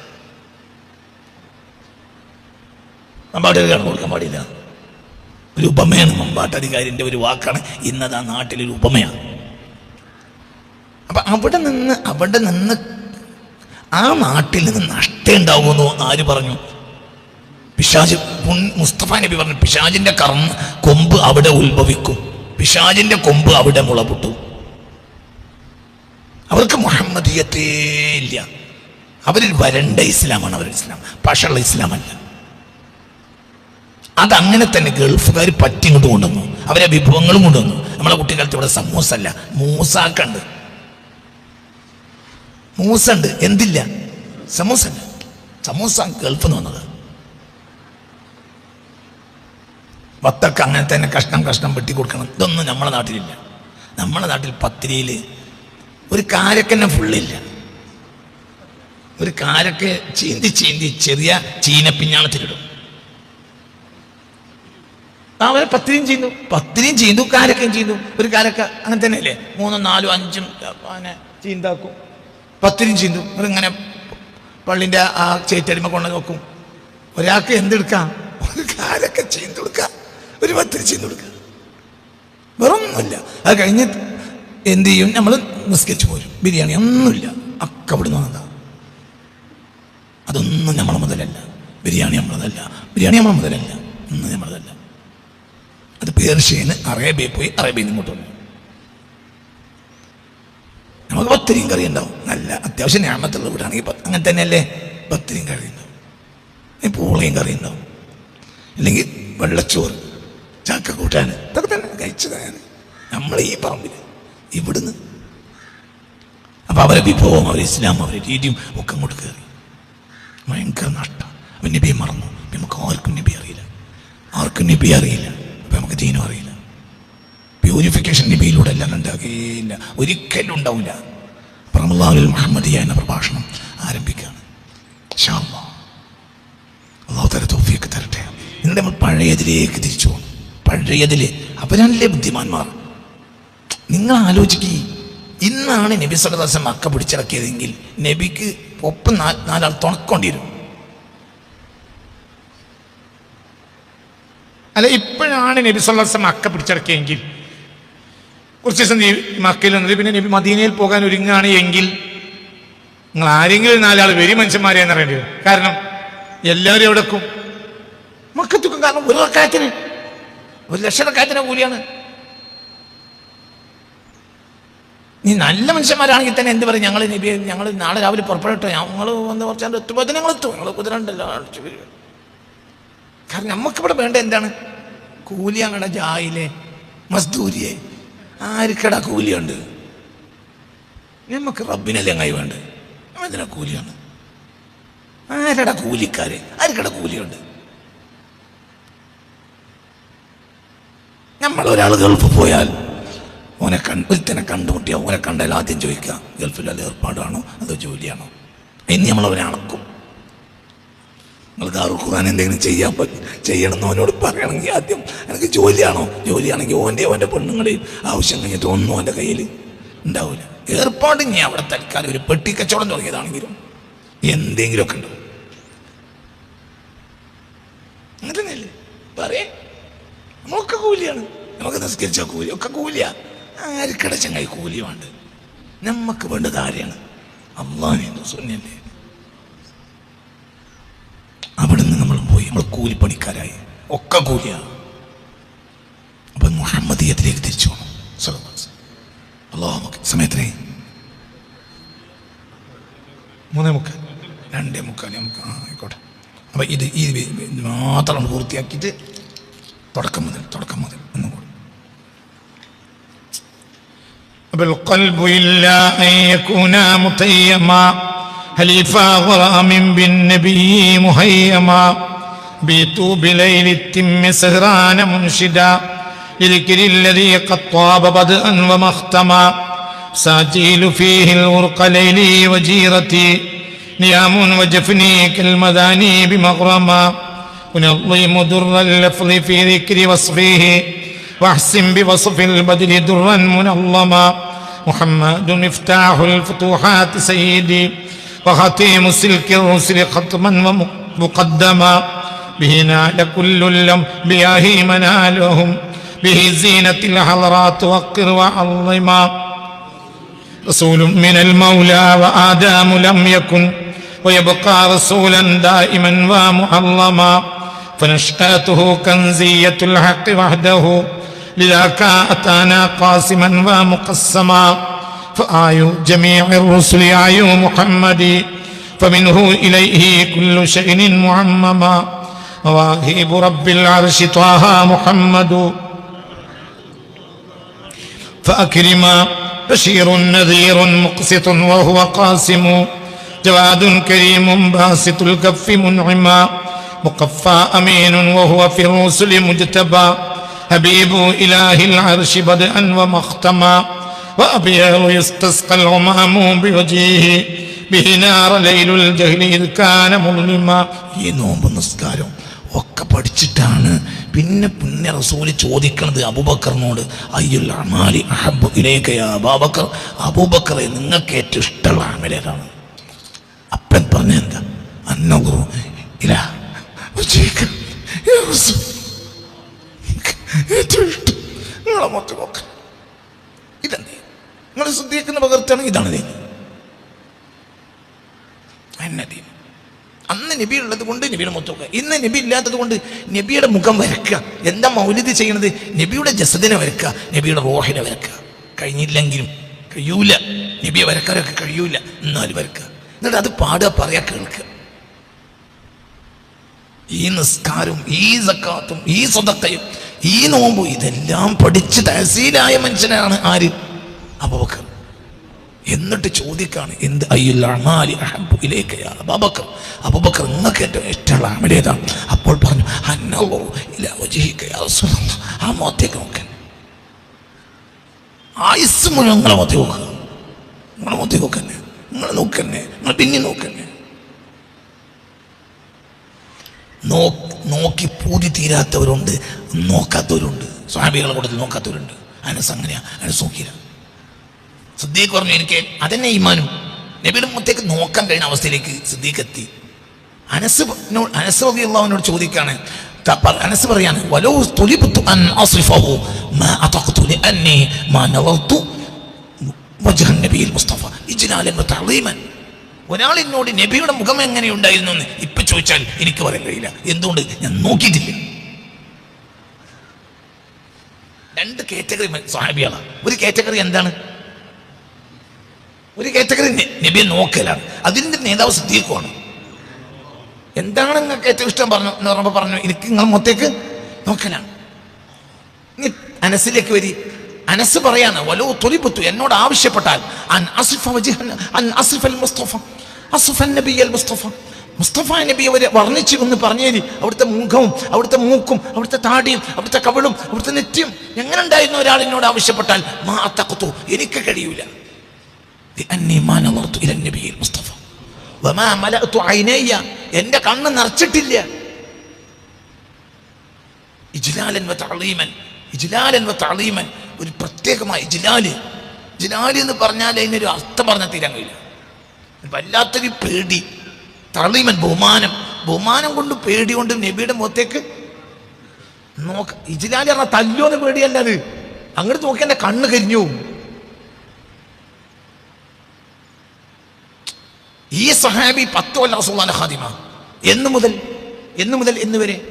മമ്പാട്ട് കടന്നു കൊടുക്കാൻ പാടില്ല. ഒരു ഉപമയാണ് മമ്പാട്ടധികാരിന്റെ ഒരു വാക്കാണ്. ഇന്നത് ആ നാട്ടിലൊരു ഉപമയാണ്. അപ്പൊ അവിടെ നിന്ന് അവിടെ നിന്ന് ആ നാട്ടിൽ നിന്ന് നഷ്ടം ഉണ്ടാവുമെന്നോ ആര് പറഞ്ഞു? പിശാജ് മുസ്തഫ നബി പറഞ്ഞു പിശാജിന്റെ കർമ്മ കൊമ്പ് അവിടെ ഉത്ഭവിക്കും. പിശാജിന്റെ കൊമ്പ് അവിടെ മുളപൊട്ടു. അവർക്ക് മുഹമ്മദീയത്തേ ഇല്ല. അവരിൽ വരണ്ട ഇസ്ലാമാണ് അവരുടെ ഇസ്ലാം. പക്ഷുള്ള ഇസ്ലാമല്ല. അതങ്ങനെ തന്നെ ഗൾഫുകാർ പറ്റി ഇങ്ങോട്ട് കൊണ്ടുവന്നു. അവരെ വിഭവങ്ങളും കൊണ്ടുവന്നു. നമ്മളെ കുട്ടിക്കാലത്ത് ഇവിടെ സമൂസ അല്ല മൂസാക്കുണ്ട്. മൂസ ഉണ്ട് എന്തില്ല? സമൂസ സമൂസ ഗൾഫിൽ നിന്ന് വന്നത്. വത്തക്ക അങ്ങനെ തന്നെ കഷ്ണം കഷ്ണം വെട്ടി കൊടുക്കണം. ഇതൊന്നും നമ്മളെ നാട്ടിലില്ല. നമ്മളെ നാട്ടിൽ പത്തിരിയിൽ ഒരു കാരക്കന്നെ ഫുള്ളില്ല ഒരു കാരക്ക് ചീന്തി ചീന്തി ചെറിയ ചീനപ്പിഞ്ഞാണത്തിലിടും. അവരെ പത്തിരിയും ചെയ്യുന്നു. പത്തിരിയും ചെയ്യുന്നു കാരക്കയും ചെയ്യുന്നു. ഒരു കാരക്ക അങ്ങനെ തന്നെയല്ലേ? മൂന്നും നാലും അഞ്ചും അങ്ങനെ ചീന്താക്കും. പത്തിരിയും ചെയ്യുന്നു. അതിങ്ങനെ പള്ളിന്റെ ആ ചേറ്റടിമ കൊണ്ട് നോക്കും. ഒരാൾക്ക് എന്തെടുക്കാം? ഒരു കാരക്ക ചീന്ത് കൊടുക്കാം. ഒരു പത്തിരി ചീന്ത് കൊടുക്കാം. വെറൊന്നുമില്ല. അത് കഴിഞ്ഞ് എന്ത് ചെയ്യും? നമ്മൾ നിസ്കരിച്ചു പോരും. ബിരിയാണി ഒന്നുമില്ല. ഒക്കെ അവിടുന്ന് വന്നതാ. അതൊന്നും നമ്മളെ മുതലല്ല. ബിരിയാണി നമ്മളതല്ല. ബിരിയാണി നമ്മളെ മുതലല്ല. ഒന്നും നമ്മളതല്ല. അത് പേർഷ്യന് അറേബ്യയിൽ പോയി അറേബ്യയിൽ നിന്ന് ഇങ്ങോട്ട് വന്നു. നമുക്ക് പത്തിരിയും കറി ഉണ്ടാവും. നല്ല അത്യാവശ്യം ഞാമത്തുള്ള വീടാണെങ്കിൽ അങ്ങനെ തന്നെയല്ലേ പത്തിരിയും കറി ഉണ്ടാവും. പൂളയും കറി ഉണ്ടാവും. അല്ലെങ്കിൽ വെള്ളച്ചോറ് ചാക്ക കൂട്ടാൻ ഇതൊക്കെ തന്നെ കഴിച്ചതാണ്. നമ്മൾ ഈ പറമ്പിൽ ഇവിടുന്ന്. അപ്പോൾ അവരെ വിഭവം അവരെ ഇസ്ലാം അവരെ രീതിയും ഒക്കെ അങ്ങോട്ട് കയറി. ഭയങ്കര നഷ്ടം. അപ്പം നബിയെ മറന്നു. നമുക്ക് ആർക്കും നബി അറിയില്ല. ആർക്കും നബി അറിയില്ല. അപ്പൊ നമുക്ക് ദീനും അറിയില്ല. പ്യൂരിഫിക്കേഷൻ ലിപിയിലൂടെ എല്ലാം ഉണ്ടാകുകയില്ല ഒരിക്കലും ഉണ്ടാവില്ല റമദാനിൽ മുഹമ്മദിയ എന്ന പ്രഭാഷണം ആരംഭിക്കുകയാണ്. അള്ളാഹു തോഫിയൊക്കെ തരട്ടെ. ഇന്ന് നമ്മൾ പഴയതിലേക്ക് തിരിച്ചു പോകും പഴയതിൽ അവരല്ലേ ബുദ്ധിമാന്മാർ? നിങ്ങൾ ആലോചിക്കുക ഇന്നാണ് നബി സലദാസം മക്ക പിടിച്ചിറക്കിയതെങ്കിൽ നബിക്ക് ഒപ്പം നാലാൾ തുണക്കേണ്ടി വരും. അല്ല ഇപ്പോഴാണ് നബി സല്ലാസ് മക്ക പിടിച്ചടക്കിയെങ്കിൽ കുറച്ച് ദിവസം മക്കയിൽ വന്നത് പിന്നെ നബി മദീനയിൽ പോകാൻ ഒരുങ്ങാണ് എങ്കിൽ നിങ്ങൾ ആരെങ്കിലും നാലാൾ വരും മനുഷ്യന്മാരെ എന്നറിയേണ്ടി വരും. കാരണം എല്ലാവരും എവിടെക്കും മക്കത്തുക്കും കാരണം ഒരു കാറ്റിന് ഒരു ലക്ഷണക്കായത്തിന് കൂലിയാണ്. നീ നല്ല മനുഷ്യന്മാരാണെങ്കിൽ തന്നെ എന്ത് പറയും? ഞങ്ങൾ നബി ഞങ്ങൾ നാളെ രാവിലെ പുറപ്പെടട്ടോ. ഞങ്ങൾ വന്ന് കുറച്ചാൽ എത്തുമ്പോൾ ഞങ്ങൾ എത്തും ഞങ്ങൾ കുതിരണ്ടല്ലോ. അടിച്ചു വരും. കാരണം നമുക്കിവിടെ വേണ്ട എന്താണ്? കൂലിയാണട ജായിലെ മസ്ദൂരിയെ. ആർക്കടാ കൂലിയുണ്ട് നമുക്ക് റബ്ബിനല്ലേ അങ്ങായി വേണ്ട എന്തിനാ കൂലിയാണ് ആരടാ കൂലിക്കാര്? ആർക്കടാ കൂലിയുണ്ട് നമ്മൾ ഒരാൾ ഗൾഫ് പോയാൽ ഓനെ കണ്ട് ഒരുത്തനെ കണ്ടുമുട്ടിയാൽ ഓനെ കണ്ടാൽ ആദ്യം ചോദിക്കുക ഗൾഫിൽ അത് ഏർപ്പാടാണോ? അതോ ജോലിയാണോ? ഇനി നമ്മൾ അവനെ അണക്കും. നിങ്ങൾക്ക് ഖുർആൻ എന്തെങ്കിലും ചെയ്യാൻ പറ്റും ചെയ്യണമെന്ന് അവനോട് പറയണമെങ്കിൽ ആദ്യം എനിക്ക് ജോലിയാണോ? ജോലിയാണെങ്കിൽ ഓന്റെ അവന്റെ പെണ്ണുങ്ങളെയും ആവശ്യം കഴിഞ്ഞിട്ട് ഒന്നും അവന്റെ കയ്യിൽ ഉണ്ടാവില്ല ഏർപ്പാട് ഞാൻ അവിടെ തൽക്കാലം ഒരു പെട്ടി കച്ചവടം തുടങ്ങിയതാണെങ്കിലും എന്തെങ്കിലുമൊക്കെ ഉണ്ടാവും. അങ്ങനെ പറയേ. നമ്മളൊക്കെ കൂലിയാണ്. നമുക്ക് നിസ്കരിച്ച കൂലി ഒക്കെ കൂലിയാ. ആർക്കട ചങ്ങായി വേണ്ട നമുക്ക് വേണ്ടത് ആരെയാണ്? അള്ളാഹിന്റെ അവിടെ നിന്ന് നമ്മൾ പോയി. നമ്മൾ കൂലിപ്പണിക്കാരായി. ഒക്കെ കൂലിയാണ് അപ്പം മുഹമ്മദീയത്തിലേക്ക് തിരിച്ചു പോകണം അള്ളാഹു സമയത്തിനേ മൂന്നേ മുക്കാൽ. രണ്ടേ മുക്കാൽ. നമുക്ക് ആയിക്കോട്ടെ. അപ്പം ഇത് ഈ മാത്രം പൂർത്തിയാക്കിയിട്ട് തുടക്കം മുതൽ തുടക്കം മുതൽ ഒന്നും കൂടി. അപ്പം متيما هليفا غرام بالنبي مهيما بيتوا بليل التم سهران منشدا لذكر الذي قد طاب بدءا ومختما ساجيل فيه الورق ليلي وجيرتي نيام وجفني كالمذاني بمغرما ونظيم در اللفظ في ذكر وصفه واحسن بوصف البدر درا منظما محمد مفتاح الفتوحات سيدي وختيم سلك الرسل ختما ومقدما به نال كل الانبياء منالهم به زينة الحضرات وقر وعظما رسول من المولى وآدم لم يكن ويبقى رسولا دائما ومعظما فنشأته كنزية الحق وحده لذاك أتانا قاسما ومقسما فآي جميع الرسل آي محمد فمنه إليه كل شيء معمما. مواهب رب العرش طه محمد. فأكرما بشير نذير مقسط وهو قاسم. جواد كريم باسط الكف منعما. مقفى أمين وهو في الرسل مجتبى. حبيب إله العرش بدءا ومختما. وأبيض يستسقى الغمام بوجهه به نار ليل الجهل إذ كان مظلما ഈ നോമ്പ് നിസ്കാരം ഒക്കെ പഠിച്ചിട്ടാണ് പിന്നെ പുണ്യ റസൂല് ചോദിക്കണത് അബൂബക്കറിനോട് അയ്യുൽ അമാലി അഹബ് ഇലേക്കയാ അബാബക്കർ അബൂബക്കറെ നിങ്ങൾക്ക് ഏറ്റവും ഇഷ്ടമുള്ള അമലേതാണ് അപ്പൻ പറഞ്ഞ എന്താ അന്നഗുറു ഇല്ല വജീക യാ റസൂൽ. എനിക്ക് ഏറ്റവും ഇഷ്ടം നിങ്ങളെ മൊത്തം നോക്ക ഇതെന്തേ നിങ്ങൾ ശ്രദ്ധിക്കുന്ന പകർത്താണ് ഇതാണ് ദീൻ. എന്നെ ദീൻ. അന്ന് നബി ഉള്ളത് കൊണ്ട് നബിയുടെ മുഖത്തൊക്കെ ഇന്ന് നബി ഇല്ലാത്തത് കൊണ്ട് നബിയുടെ മുഖം വരക്കുക. എന്താ മൗലിത് ചെയ്യണത്? നബിയുടെ ജസദിനെ വരക്കുക നബിയുടെ റോഹിനെ വരക്കുക. കഴിഞ്ഞില്ലെങ്കിലും കഴിയൂല. നബിയെ വരക്കാനൊക്കെ കഴിയൂല. എന്നാലും വരക്കുക. എന്നിട്ട് അത് പാടുക പറയാ കേൾക്കുക. ഈ നിസ്കാരവും ഈ സക്കാത്തും ഈ സ്വതക്കയും ഈ നോമ്പും ഇതെല്ലാം പഠിച്ച് തഹസീലായ മനുഷ്യനാണ് ആര്? അബൂബക്കർ. എന്നിട്ട് ചോദിക്കാണ് എന്ത് അയ്യുൽ അമാലി അഹബ്ബു ഇലൈക യാ അബൂബക്കർ? അബൂബക്കർ നിങ്ങൾക്ക് ഏറ്റവും ഇഷ്ടമുള്ള അമലേതാണ് അപ്പോൾ പറഞ്ഞു അന്നല്ലാഹു ഇലാ വജ്ഹിക യാ ആ മുഖത്തേക്ക് നോക്കാൻ ആയുസ് മുഴുവൻ നിങ്ങളെ മുഖത്തേക്ക് നോക്കുക നിങ്ങളെ മുഖത്തേക്ക് നോക്കന്നെ നിങ്ങൾ നോക്കന്നെ നിങ്ങൾ പിന്നെ നോക്കന്നെ നോക്കി പൂതി തീരാത്തവരുണ്ട് നോക്കാത്തവരുണ്ട്. സ്വാമികളെ കൂട്ടത്തിൽ നോക്കാത്തവരുണ്ട്. അനസ് അങ്ങനെയാ അനസ് നോക്കിയില്ല സിദ്ദീഖ് പറഞ്ഞു എനിക്ക് അതന്നെ ഈമാനും. നബിയുടെ മുഖത്തേക്ക് നോക്കാൻ കഴിയുന്ന അവസ്ഥയിലേക്ക് സിദ്ദീഖ് എത്തി. അനസ് അനസ് അള്ളാഹുവിനോട് ചോദിക്കാണ് അനസ് പറയാണ് വലോ അൻ അസ്രിഫഹു മാ മാ മുസ്തഫ ഇജ്ലാലൻ ഒരാൾ നബിയുടെ മുഖം എങ്ങനെയുണ്ടായിരുന്നു എന്ന് ഇപ്പൊ ചോദിച്ചാൽ എനിക്ക് പറയാൻ കഴിയില്ല. എന്തുകൊണ്ട്? ഞാൻ നോക്കിയിട്ടില്ല. രണ്ട് കാറ്റഗറി സാഹിബികളാണ് ഒരു കാറ്റഗറി എന്താണ്? ഒരു കാറ്റഗറി നബി നബിയെ നോക്കലാണ്. അതിന്റെ നേതാവ് സിദ്ദീഖുമാണ് എന്താണ് നിങ്ങൾക്ക് ഏറ്റവും ഇഷ്ടം പറഞ്ഞു എന്ന് പറഞ്ഞപ്പോൾ പറഞ്ഞു എനിക്ക് നിങ്ങൾ മൊത്തേക്ക് നോക്കലാണ്. ഇനി അനസിലേക്ക് വരി. അനസ് പറയാണ് വലോ തൊലിപുത്തു എന്നോട് ആവശ്യപ്പെട്ടാൽ അൻ അസിഫ അൻ അസിഫ് അൽ മുസ്തഫ അസിഫ് അൽ നബി അൽ മുസ്തഫ മുസ്തഫ നബി അവരെ വർണിച്ചു എന്ന് പറഞ്ഞേരി അവിടുത്തെ മുഖവും അവിടുത്തെ മൂക്കും അവിടുത്തെ താടിയും അവിടുത്തെ കവിളും അവിടുത്തെ നെറ്റിയും എങ്ങനെ ഉണ്ടായിരുന്നു ഒരാൾ എന്നോട് ആവശ്യപ്പെട്ടാൽ മാ തക്കത്തു എനിക്ക് കഴിയൂല. لأني ما نظرت إلى النبي المصطفى وما ملأت عيني എൻ്റെ കണ്ണ് നിറച്ചിട്ടില്ല ഇജ്ലാലൻ വ തഅളീമൻ ഇജ്ലാലൻ വ തഅളീമൻ ഒരു പ്രത്യേകമായ ഇജ്ലാല് ഇജ്ലാല് എന്ന് പറഞ്ഞാൽ അതിനൊരു അർത്ഥം പറഞ്ഞാൽ തീരാൻ കഴിയില്ല വല്ലാത്തൊരു പേടി തളീമൻ ബഹുമാനം ബഹുമാനം കൊണ്ട് പേടി കൊണ്ട് നബിയുടെ മുഖത്തേക്ക് നോക്ക ഇജ്ലാല് പറഞ്ഞാൽ തല്ലോന്ന് പേടിയല്ല അത് അങ്ങോട്ട് നോക്കി എൻ്റെ കണ്ണ് കരിഞ്ഞു പോകും ഈ സഹാബി പത്ത് കൊല്ലം റസൂള്ളാന്റെ ഹാദിമ എന്നു മുതൽ എന്നു മുതൽ എന്ന് വരെ.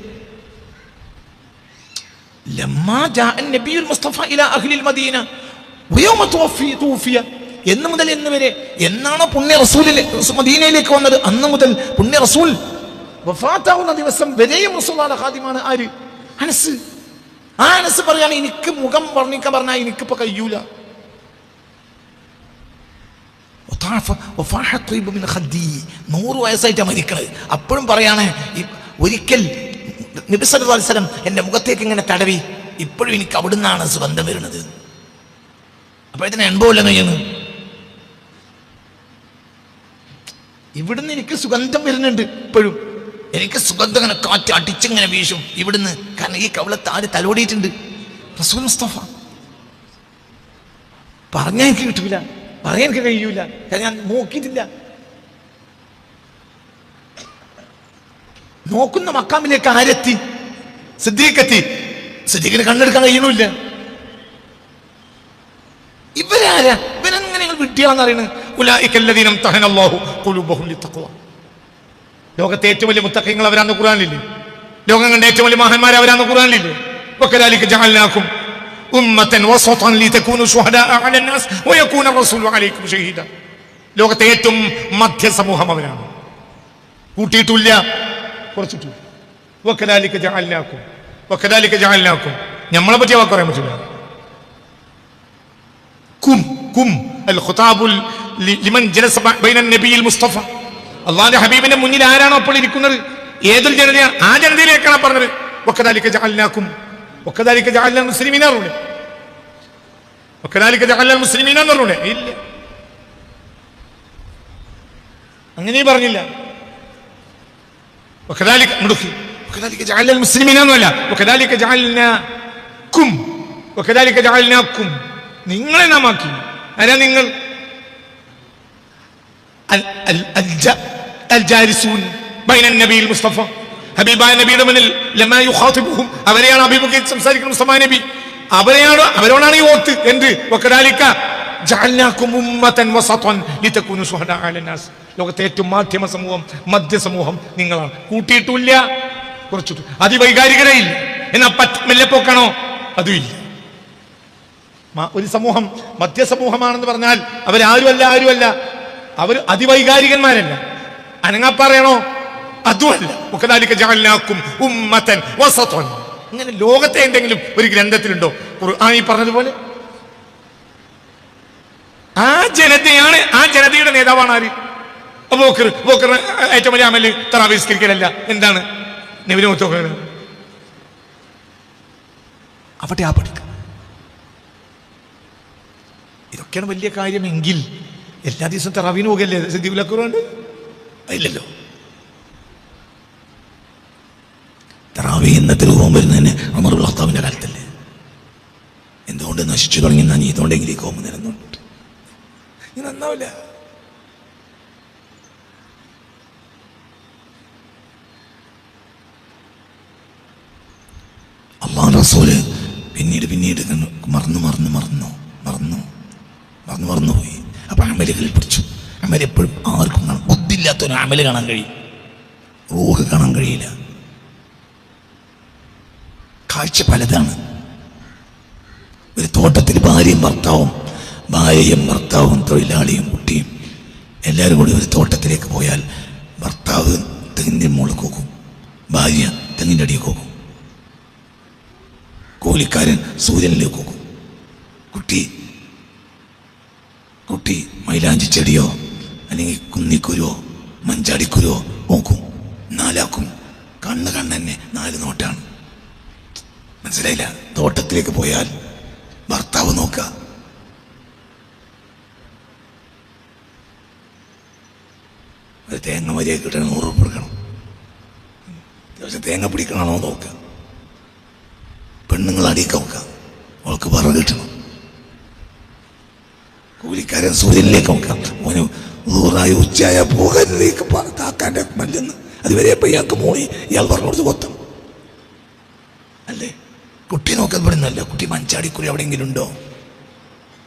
എന്ന് മുതൽ എന്ന് വരെ. എന്നാണോ പുണ്യ റസൂലിലെ മദീനയിലേക്ക് വന്നത്? അന്നു മുതൽ പുണ്യ റസൂൽ വഫാത്താവുന്ന ദിവസം വരെയും റസൂലാണ് ഹാദിമാണ് ആര്? അനസ്. ആ അനസ് പറയാണ് എനിക്ക് മുഖം വർണിക്കാൻ പറഞ്ഞാൽ എനിക്കിപ്പോ കഴിയൂല മിൻ ഖദ്ദി. നൂറ് വയസ്സായിട്ടാണ് മരിക്കണത് അപ്പോഴും പറയാണ് ഒരിക്കൽ നബി സല്ലല്ലാഹു അലൈഹി വസല്ലം എന്റെ മുഖത്തേക്ക് ഇങ്ങനെ തടവി ഇപ്പോഴും എനിക്ക് അവിടുന്നാണ് സുഗന്ധം വരുന്നത്. അപ്പോഴത്തേന് എൺപത് നെയ്യുന്നു ഇവിടുന്ന് എനിക്ക് സുഗന്ധം വരുന്നുണ്ട് ഇപ്പോഴും. എനിക്ക് സുഗന്ധം ഇങ്ങനെ കാറ്റ് അടിച്ചിങ്ങനെ വീശും. ഇവിടുന്ന് കാരണം ഈ കവളത്ത് ആര് തലോടിയിട്ടുണ്ട്? റസൂൽ മുസ്തഫ. പറഞ്ഞാൽ എനിക്ക് കിട്ടൂല. പറയാൻ കഴിയൂല. ഞാൻ നോക്കിയിട്ടില്ല. നോക്കുന്ന മക്കാമിലേക്ക് ആരെത്തി? സിദ്ദീഖെത്തി. സിദ്ദീഖിന് കണ്ണെടുക്കാൻ കഴിയണില്ല ഇവരാരാ? ഇവരെങ്ങനെ നിങ്ങൾ വിട്ടിയാന്ന് അറിയണത് ലോകത്തെ ഏറ്റവും വലിയ മുത്തക്കങ്ങൾ അവരാന്ന് കുറാനില്ലേ ലോകം കണ്ട ഏറ്റവും വലിയ മഹന്മാരെ അവരാന്ന് ഖുർആനിലില്ലേ? ഒക്കെ ജഅൽനാകും ഉമ്മത്തൻ വസതൻ ലിതകൂനു ശുഹദാഅ അലന്നാസ് വയകൂന റസൂലു അലൈക്കും ഷഹീദ ലോകത്തെ ഏറ്റവും മധ്യ സമൂഹം അവരാണ് കൂട്ടിയിട്ടില്ല. കുറച്ചിട്ടില്ല. വകദാലിക ജഅൽനാകും. വകദാലിക ജഅൽനാകും. നമ്മളെ പറ്റി അവർക്ക് പറയാൻ പറ്റില്ല. കും കും അൽ ഖുതാബുൽ ലിമൻ ജലസ ബ- ബൈന നബിയിൽ മുസ്തഫ. അള്ളാന്റെ ഹബീബിന്റെ മുന്നിൽ ആരാണോ അപ്പോൾ ഇരിക്കുന്നത്? ഏതൊരു ജനതയാണ്? ആ ജനതയിലേക്കാണ് പറഞ്ഞത്. ഒക്കതാലിക്ക ജാലിനാക്കും ഒക്കതാലിക്ക ജാലിന മുസ്ലിമീനാറുണ്ട് ഒക്കതാലിക്ക ജാലിന മുസ്ലിമീനാന്ന് പറഞ്ഞൂടെ ഇല്ല അങ്ങനെ പറഞ്ഞില്ല وكذلك مدخل وكذلك جعلنا المسلمين ولا وكذلك جعلناكم وكذلك جعلناكم നിങ്ങളെ നാം ആക്കി ആരാ നിങ്ങൾ ال- ال- الج- الجالسون بين النبي المصطفى ഹബീബായ നബിയുടെ മുന്നിൽ ലമാ യുഖാതിബുഹും അവരെയാണ് അഭിമുഖീകരിച്ച് സംസാരിക്കുന്നത് മുസ്തഫ നബി. അവരെയാണ് അവരോടാണ് ഈ ഓത്ത് എന്ത്? വക്കദാലിക ജഅൽനാകും ഉമ്മതൻ വസതൻ ലിതകൂനു ശുഹദാ അലന്നാസ് ലോകത്തെ ഏറ്റവും മാധ്യമ സമൂഹം മധ്യ സമൂഹം നിങ്ങളാണ്. കൂട്ടിയിട്ടില്ല കുറച്ചിട്ടു. അതിവൈകാരികരേ ഇല്ല എന്നാ മെല്ലെപ്പോക്കാണോ അതും ഇല്ല. ഒരു സമൂഹം മധ്യസമൂഹമാണെന്ന് പറഞ്ഞാൽ അവരാരുമല്ല ആരുമല്ല. അവർ അതിവൈകാരികന്മാരല്ല. അനങ്ങാപ്പാറയാണോ? അതുമല്ല. മുഖദാലിക്ക ജാലിനാക്കും ഉമ്മത്തൻ വസത്തൻ ഇങ്ങനെ ലോകത്തെ എന്തെങ്കിലും ഒരു ഗ്രന്ഥത്തിലുണ്ടോ? ഖുർആൻ ഈ പറഞ്ഞതുപോലെ? ആ ജനതയാണ് ആ ജനതയുടെ നേതാവാണ് ആര്? ബോക്കർ ബോക്കർ ഏറ്റവും വലിയ അമൽ തറാവിസ്കരിക്കലല്ല എന്താണ്? നബിനെ അവിടെ ആ പഠിക്കുക ഇതൊക്കെയാണ് വലിയ കാര്യമെങ്കിൽ എല്ലാ ദിവസവും തറാവിന് പോകല്ലേ? സിദ്ദീഖുലക്കുറുണ്ട് ഇല്ലല്ലോ. തറാവി ഇന്നത്തെ രൂപം വരുന്നതിന് അമർ കാലത്തല്ലേ? എന്തുകൊണ്ട് നശിച്ചു തുടങ്ങി ഞാൻ ഇതുകൊണ്ടെങ്കിലും കോമ നിരന്നുണ്ട് ഇത് നന്നാവില്ല. പിന്നീട് പിന്നീട് മറന്നു മറന്നു മറന്നു മറന്നു മറന്നു മറന്നു പോയി. അപ്പൊ അമലുകളിൽ പിടിച്ചു. അമൽ എപ്പോഴും ആർക്കും കാണാം ബുദ്ധില്ലാത്തൊരു അമൽ കാണാൻ കഴിയും. റൂഹ് കാണാൻ കഴിയില്ല. കാഴ്ച പലതാണ്. ഒരു തോട്ടത്തിൽ ഭാര്യയും ഭർത്താവും ഭാര്യയും ഭർത്താവും തൊഴിലാളിയും കുട്ടിയും എല്ലാവരും കൂടി ഒരു തോട്ടത്തിലേക്ക് പോയാൽ ഭർത്താവ് തെങ്ങിന്റെ മുകളിൽ കോക്കും ഭാര്യ തെങ്ങിന്റെ അടിയിൽ കോക്കും. കൂലിക്കാരൻ സൂര്യനിലേക്ക് കോക്കും. കുട്ടി കുട്ടി മൈലാഞ്ചി ചെടിയോ അല്ലെങ്കിൽ കുന്നിക്കുരുവോ മഞ്ചാടിക്കുരുവോ നോക്കും നാലാക്കും കണ്ണ് കണ്ണെന്നെ നാല് നോട്ടാണ്. മനസ്സിലായില്ല. തോട്ടത്തിലേക്ക് പോയാൽ ഭർത്താവ് നോക്കുക ഒരു തേങ്ങ മര്യാദ കിട്ടണം നൂറ് ഉറുപ്പ് എടുക്കണം ദിവസം തേങ്ങ പിടിക്കണമെന്നോ നോക്കുക പെണ്ണുങ്ങൾ അടിയൊക്കെ നോക്ക അവൾക്ക് വിറക് കിട്ടണം. കൂലിക്കാരൻ സൂര്യനിലേക്ക് നോക്കാം മോന് നൂറായി ഉച്ചയായ പോകാനിലേക്ക് താക്കാന്റെ മല്ലെന്ന്. അതുവരെ ഇപ്പം ഇയാൾക്ക് മോളി ഇയാൾ പറഞ്ഞു കൊടുത്ത് കൊത്തം. അല്ലേ? കുട്ടി നോക്കാൻ പെടുന്നല്ല കുട്ടി മഞ്ചാടിക്കുറി എവിടെയെങ്കിലും ഉണ്ടോ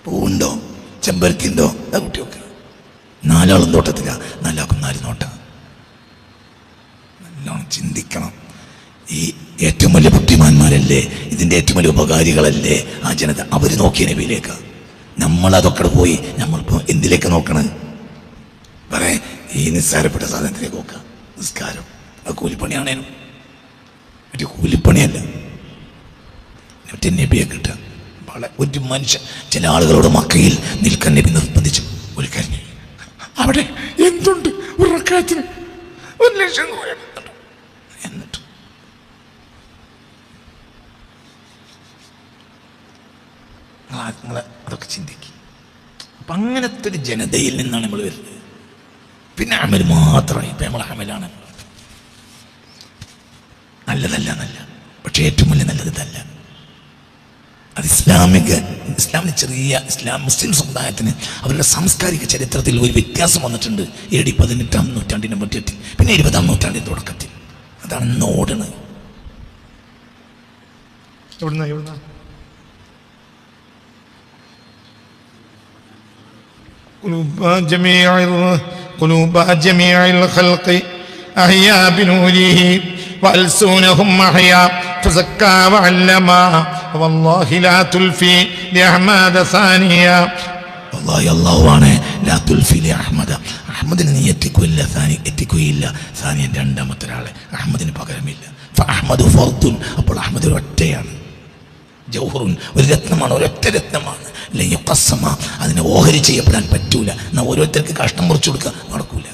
പൂവുണ്ടോ? ചെമ്പരത്തിണ്ടോ ആ കുട്ടി നോക്കുക നാലാളും തോട്ടത്തില്ല നാലാക്കും നാല് നോട്ട. നല്ലോണം ചിന്തിക്കണം. ഈ ഏറ്റവും വലിയ ബുദ്ധിമാന്മാരല്ലേ? ഇതിന്റെ ഏറ്റവും വലിയ ഉപകാരികളല്ലേ? ആ ജനത അവർ നോക്കിയ നബിയിലേക്ക് നമ്മൾ അതൊക്കെ പോയി നമ്മളിപ്പോൾ എന്തിലേക്ക് നോക്കണത് പറയേ ഈ നിസ്സാരപ്പെട്ട സാധനത്തിലേക്ക് നോക്കുക നിസ്കാരം. അത് കൂലിപ്പണിയാണേനും. മറ്റേ കൂലിപ്പണിയല്ല. മറ്റേ നബിയെ കിട്ടുക. വളരെ ഒരു മനുഷ്യൻ ചില ആളുകളോട് മക്കയിൽ നിൽക്കാൻ നബി നിർബന്ധിച്ചു. ഒരു കാര്യം അവിടെ എന്തുണ്ട്? ഒരു റക്കാത്തിന് ഒരു ലക്ഷം എന്നിട്ട് അതൊക്കെ ചിന്തിക്കും. അപ്പം അങ്ങനത്തെ ഒരു ജനതയിൽ നിന്നാണ് നമ്മൾ വരുന്നത്. പിന്നെ അമൽ മാത്രമായി. ഇപ്പം നമ്മൾ അമലാണ്. നല്ലതല്ല നല്ല പക്ഷേ ഏറ്റവും വലിയ നല്ലത് ഇതല്ല. ഇസ്ലാമിക ഇസ്ലാമിന് ചെറിയ ഇസ്ലാം മുസ്ലിം സമുദായത്തിന് അവരുടെ സാംസ്കാരിക ചരിത്രത്തിൽ ഒരു വ്യത്യാസം വന്നിട്ടുണ്ട് എ ഡി പതിനെട്ടാം നൂറ്റാണ്ടിൻ്റെ മധ്യത്തിൽ പിന്നെ ഇരുപതാം നൂറ്റാണ്ടിൻ്റെ തുടക്കത്തിൽ അതാണ് ഇന്ന് ഓടണത് എവിടുന്ന എവിടുന്ന قلوب جميع ال- قلوب جميع الخلق أحيا بنوره وألسونهم أحيا فزكى وعلما والله لا تلفي لأحمد ثانيا അള്ളാഹി അള്ളാഹുവാണ് ലാ തുൽഫിലി അഹമ്മദ് അഹമ്മദിന് നീ എത്തിക്കുകയില്ല സാനി എത്തിക്കുകയില്ല സാനിയൻ രണ്ടാമത്തെ ഒരാളെ അഹമ്മദിന് പകരമില്ല ഫ അഹമ്മദ് ഫർദുൻ അപ്പോൾ അഹമ്മദ് ഒരു ഒറ്റയാണ് ജൗഹറുൻ ഒരു രത്നമാണ് ഒരൊറ്റ രത്നമാണ് അല്ലെങ്കിൽ കസമ അതിനെ ഓഹരി ചെയ്യപ്പെടാൻ പറ്റൂല എന്നാൽ ഓരോരുത്തർക്ക് കഷ്ണം മുറിച്ചു കൊടുക്കുക നടക്കൂല